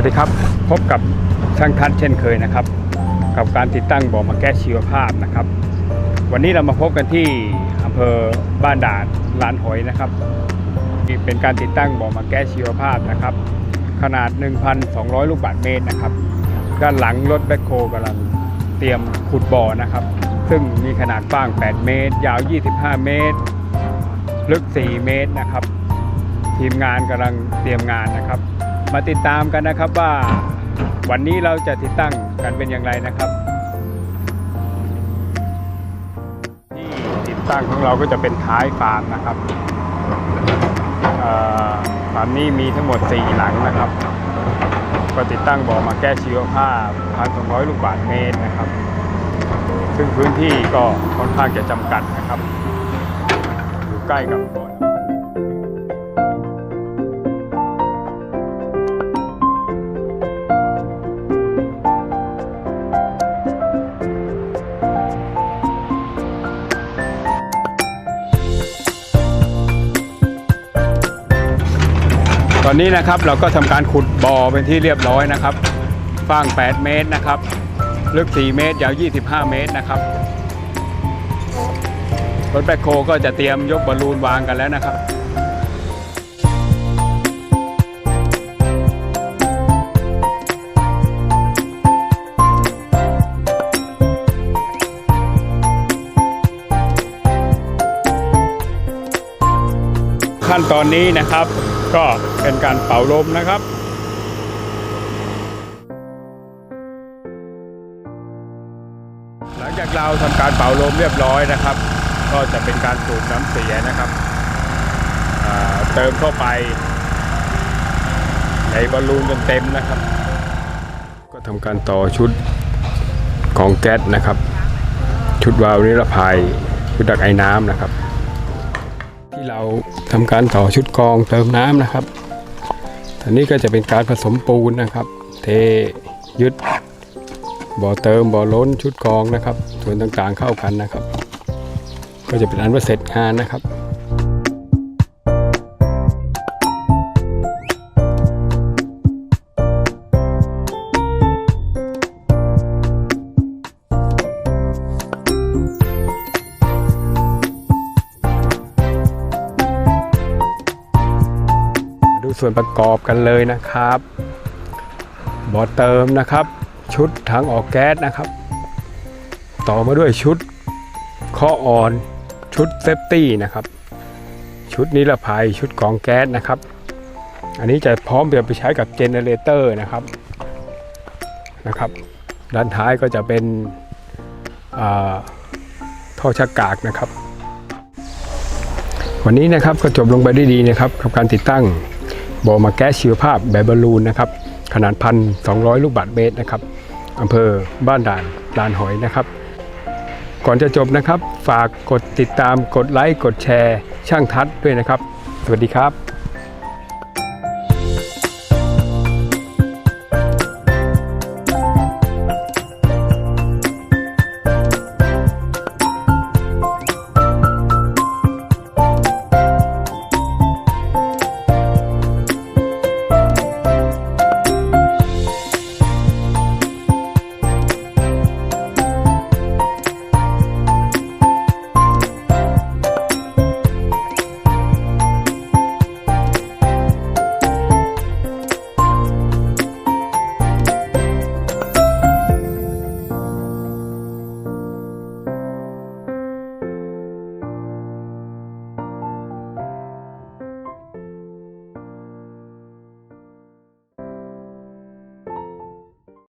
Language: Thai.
วัสดีครับ พบกับช่างทัดเช่นเคยนะครับ กับการติดตั้งบ่อมาแก้ชีวภาพนะครับ วันนี้เรามาพบกันที่อำเภอบ้านด่านลานหอยนะครับนี่เป็นการติดตั้งบ่อมาแก้ชีวภาพนะครับ ขนาด 1,200 ลูกบาศก์เมตรนะครับ ด้านหลังรถแบคโฮกำลังเตรียมขุดบ่อนะครับ ซึ่งมีขนาดกว้าง 8 เมตร ยาว 25 เมตร ลึก 4 เมตรนะครับ ทีมงานกำลังเตรียมงานนะครับ มาติดตามกันนะครับว่าวันนี้เราจะติดตั้งกันเป็นอย่างไรนะครับที่ติดตั้งของเราก็จะเป็นท้ายฟาร์มนะครับฟาร์มนี้มีทั้งหมด 4 หลังนะครับก็ติดตั้งบ่อมาแก้ชีวภาพ1,200 ลูกบาศก์เมตรนะครับ ซึ่งพื้นที่ก็ค่อนข้างจะจำกัดนะครับ อยู่ใกล้กับ อตอนนี้นะครับเราก็ทำการขุดบ่อเป็นที่เรียบร้อยนะครับกว้าง 8 เมตรนะครับ ลึก 4 เมตร ยาว 25 เมตรนะครับรถแบคโคก็จะเตรียมยกบอลลูนวางกันแล้วนะครับ ขั้นตอนนี้นะครับ ก็เป็นการเป่าลมนะครับหลังจากเราทำการเป่าลมเรียบร้อยนะครับ ก็จะเป็นการสูบน้ำเสียนะครับเติมเข้าไป ในบอลลูนจนเต็มนะครับ ก็ทำการต่อชุดของแก๊สนะครับ ชุดวาล์วนิรภัยชุดดักไอ้น้ำนะครับ เราทำการต่อชุดกองเติมน้ำนะครับอันนี้ก็จะเป็นการผสมปูนนะครับ เทยึดบ่อเติมบ่อล้นชุดกองนะครับ ส่วนต่างๆเข้ากันนะครับ ก็จะเป็นอันว่าเสร็จงานนะครับ ดูส่วนประกอบกันเลยนะครับบ่อเติมนะครับ ชุดถังออกแก๊สนะครับ ต่อมาด้วยชุดข้ออ่อนชุดเซฟตี้นะครับ ชุดนิรภัยชุดกองแก๊สนะครับ อันนี้จะพร้อมเดี๋ยวไปใช้กับเจเนเรเตอร์นะครับนะครับ ด้านท้ายก็จะเป็นท่อชักกากนะครับ วันนี้นะครับก็จบลงไปได้ดีนะครับ กับการติดตั้ง บ่อมาแก๊สชีวภาพแบบบอลลูนนะครับ ขนาดพันสองลูกบาทเมตรนะครับอำเภอบ้านด่านลานหอยนะครับ ก่อนจะจบนะครับ ฝากกดติดตามกดไลค์กดแชร์ ช่างทัดด้วยนะครับ สวัสดีครับ